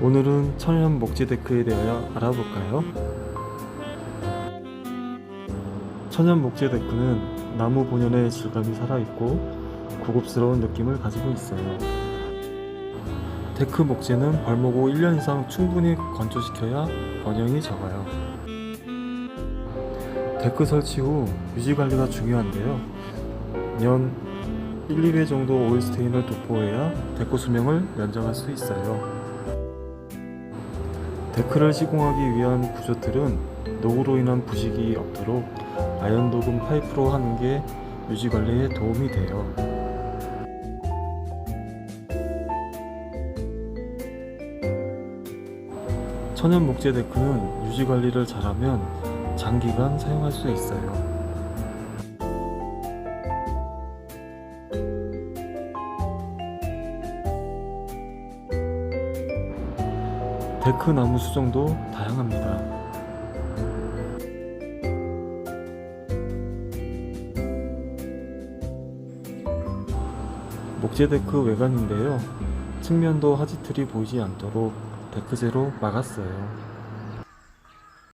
오늘은 천연 목재 데크에 대하여 알아볼까요? 천연 목재 데크는 나무 본연의 질감이 살아있고 고급스러운 느낌을 가지고 있어요. 데크 목재는 벌목후 1년 이상 충분히 건조시켜야 번영이 적어요. 데크 설치 후 유지 관리가 중요한데요. 년 1, 2회 정도 오일 스테인을 도포해야 데크 수명을 연장할 수 있어요. 데크를 시공하기 위한 구조틀은 노후로 인한 부식이 없도록 아연 도금 파이프로 하는 게 유지 관리에 도움이 돼요. 천연 목재 데크는 유지 관리를 잘하면 장기간 사용할 수 있어요. 데크 나무 수정도 다양합니다. 목재 데크 외관인데요. 측면도 하지틀이 보이지 않도록 데크재로 막았어요.